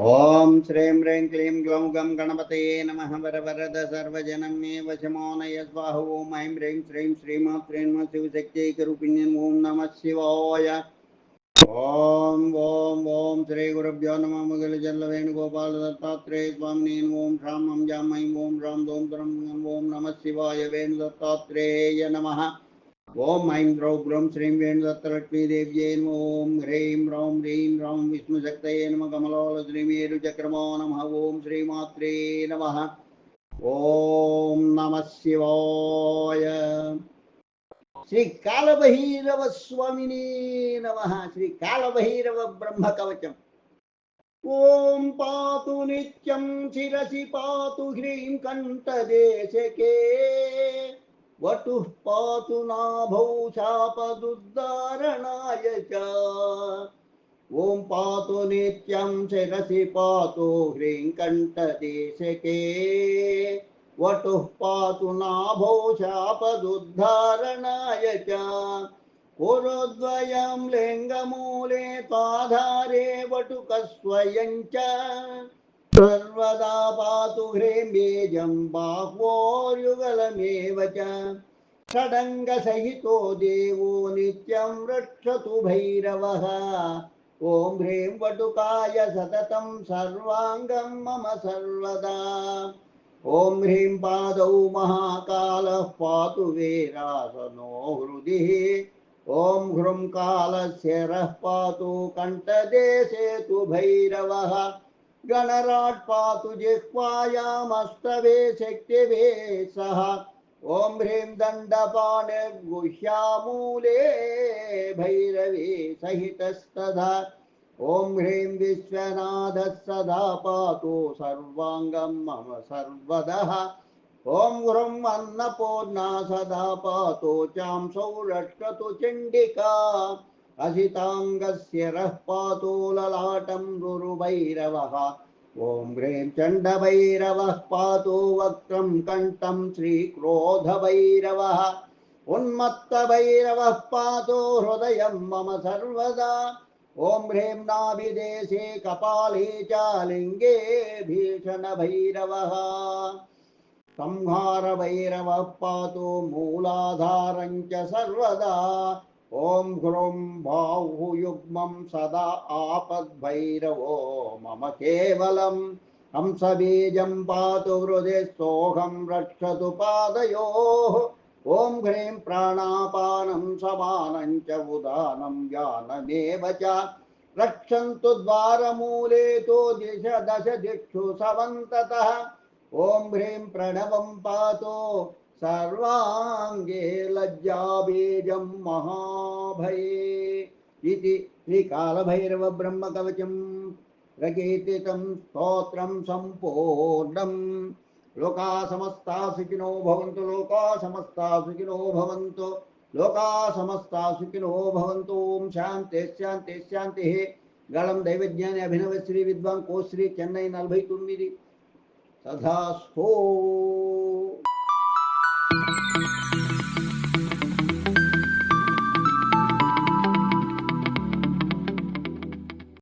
ओम श्रीं ह्रीं क्लीं ग्लौं गं गणपतये नमः वरवरद सर्वजनमे वशमो नय स्वाहो ॐ ऐं ह्रीं श्रीं श्रीमा श्रीन्म शिवशक्त्यैकरूपिण्यम् ॐ नमः शिवाय। ॐ ॐ ॐ श्रीगुरुभ्यो नमः मुगलजल्लवेणुगोपालदत्तात्रेय वेणुगोपाल दत्तात्रेय श्रां मं जां जाम ॐ रां दों त्रं ॐ, नमः शिवाय वेणुदत्तात्रेय नमः। ओम ऐं ह्रौं ग्रौं श्रीं वेणुदत्तलक्ष्मीदेव्यै नमो ॐ ह्रीं रौं ह्रीं रौं विष्णुशक्तये नमः कमलोलश्रीमेरुचक्रमो नमः ॐ श्रीमात्रे नमः। ॐ नमः शिवाय। श्री कालभैरव स्वामिने नमः श्री कालभैरव ब्रह्मकवचम् ॐ पातु नित्यं शिरसि पातु ह्रीं कण्ठदेशके। वटु पातु नाभौ शापदुद्धारणाय च। ॐ पातु नित्यं शिरसि पातु ह्रीङ्कण्ठदेशके। वटुः पातु नाभौ शापदुद्धारणाय च। पुरोद्वयं लिङ्गमूले त्वाधारे वटुकस्वयं च। सर्वदा पातु ह्रेम्येजं बाह्वोर्युगलमेव च। षडङ्गसहितो देवो नित्यं रक्षतु भैरवः। ॐ ह्रीं वटुकाय सततं सर्वाङ्गं मम सर्वदा। ॐ ह्रीं पादौ महाकालः पातु वेरासनो हृदिः। ॐ ह्रुं कालस्य रः पातु कण्ठदेशे तु भैरवः। गणराट् पातु जिह्वायामस्तवे शक्तिभे सह ॐ ह्रीं दण्डपाणिर्गुह्यामूले भैरवे सहितस्तदा ॐ ह्रीं विश्वनाथः सदा पातु सर्वाङ्गं मम सर्वदः ॐ ह्रुं अन्नपूर्णा सदा पातु चांसौ रक्षतु चण्डिका असिताङ्गस्य रः पातु ललाटं गुरुभैरवः। ॐ ह्रीं चण्डभैरवः पातु वक्त्रं कण्ठं श्रीक्रोधभैरवः। उन्मत्तभैरवः पातु हृदयं मम सर्वदा। ॐ ह्रीं नाभिदेशे कपाले च लिङ्गे भीषणभैरवः। संहारभैरवः पातु मूलाधारं च सर्वदा। ॐ ह्रुं बाहुयुग्मं सदा आपद्भैरवो, मम केवलं हंसबीजं पातु हृदि सोऽहं रक्षतु पादयोः। ॐ ह्रीं प्राणापानं समानं च उदानं व्यानमेव च। रक्षन्तु द्वारमूले तु दिश दश दिक्षु सवन्ततः। ॐ ह्रीं प्रणवं पातु सर्वाङ्गे लज्जाबीजं महाभये इति श्रीकालभैरवब्रह्मकवचं प्रकीर्तितं स्तोत्रं सम्पूर्णम् लोका समस्ता सुखिनो भवन्तु लोका समस्ता सुखिनो भवन्तु लोका समस्ता सुखिनो भवन्तु ॐ शान्ति शान्ति శాంతి గళం దైవజ్ఞాని అభినవ శ్రీ విద్వాన్ కోశ్రీ చెన్నై నలభై తొమ్మిది సదాస్థో Thank you.